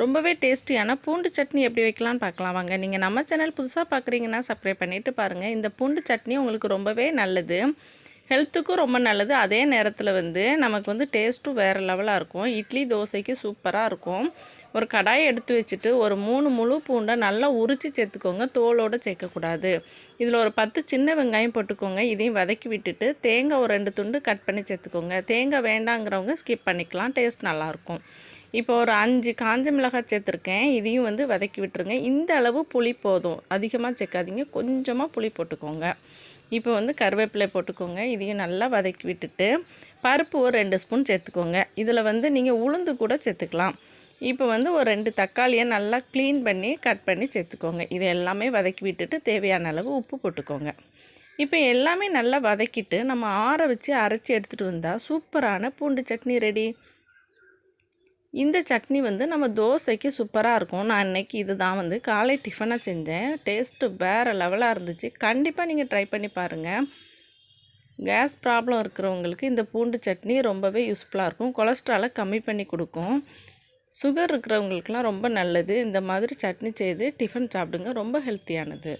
ரொம்பவே டேஸ்டியான பூண்டு சட்னி எப்படி வைக்கலான்னு பார்க்கலாம். வாங்க நீங்கள் நம்ம சேனல் புதுசாக பார்க்குறீங்கன்னா சப்ஸ்கிரைப் பண்ணிவிட்டு பாருங்கள் இந்த பூண்டு சட்னி உங்களுக்கு ரொம்பவே நல்லது. ஹெல்த்துக்கும் ரொம்ப நல்லது. அதே நேரத்தில் வந்து நமக்கு வந்து டேஸ்ட்டும் வேறு லெவலாக இருக்கும். இட்லி தோசைக்கு சூப்பராக இருக்கும். ஒரு கடாயை எடுத்து வச்சுட்டு ஒரு மூணு முழு பூண்டை நல்லா உரித்து சேர்த்துக்கோங்க. தோலோடு சேர்க்கக்கூடாது. இதில் ஒரு பத்து சின்ன வெங்காயம் போட்டுக்கோங்க. இதையும் வதக்கி விட்டுட்டு தேங்காய் ஒரு ரெண்டு துண்டு கட் பண்ணி சேர்த்துக்கோங்க. தேங்காய் வேண்டாங்கிறவங்க ஸ்கிப் பண்ணிக்கலாம். டேஸ்ட் நல்லாயிருக்கும் இப்போ ஒரு அஞ்சு காஞ்ச மிளகாய் சேர்த்துருக்கேன். இதையும் வந்து வதக்கி விட்டுருங்க. இந்த அளவு புளி போதும். அதிகமாக சேர்க்காதீங்க. கொஞ்சமாக புளி போட்டுக்கோங்க. இப்போ வந்து கருவேப்பிலை போட்டுக்கோங்க. இதையும் நல்லா வதக்கி விட்டுட்டு பருப்பு ஒரு ரெண்டு ஸ்பூன் சேர்த்துக்கோங்க. இதில் வந்து நீங்கள் உளுந்து கூட சேர்த்துக்கலாம். இப்போ வந்து ஒரு ரெண்டு தக்காளியை நல்லா க்ளீன் பண்ணி கட் பண்ணி சேர்த்துக்கோங்க. இது எல்லாமே வதக்கி விட்டுட்டு தேவையான அளவு உப்பு போட்டுக்கோங்க. இப்போ எல்லாமே நல்லா வதக்கிட்டு நம்ம ஆற வச்சு அரைச்சி எடுத்துகிட்டு வந்தால் சூப்பரான பூண்டு சட்னி ரெடி இந்த சட்னி வந்து நம்ம தோசைக்கு சூப்பராக இருக்கும். நான் இன்றைக்கி இது தான் வந்து காலை டிஃபனாக செஞ்சேன். டேஸ்ட்டு வேறு லெவலாக இருந்துச்சு. கண்டிப்பாக நீங்கள் ட்ரை பண்ணி பாருங்கள் கேஸ் ப்ராப்ளம் இருக்கிறவங்களுக்கு இந்த பூண்டு சட்னி ரொம்பவே யூஸ்ஃபுல்லாக இருக்கும். கொலஸ்ட்ராலை கம்மி பண்ணி கொடுக்கும். சுகர் இருக்கிறவங்களுக்குலாம் ரொம்ப நல்லது. இந்த மாதிரி சட்னி செய்து டிஃபன் சாப்பிடுங்க. ரொம்ப ஹெல்த்தியானது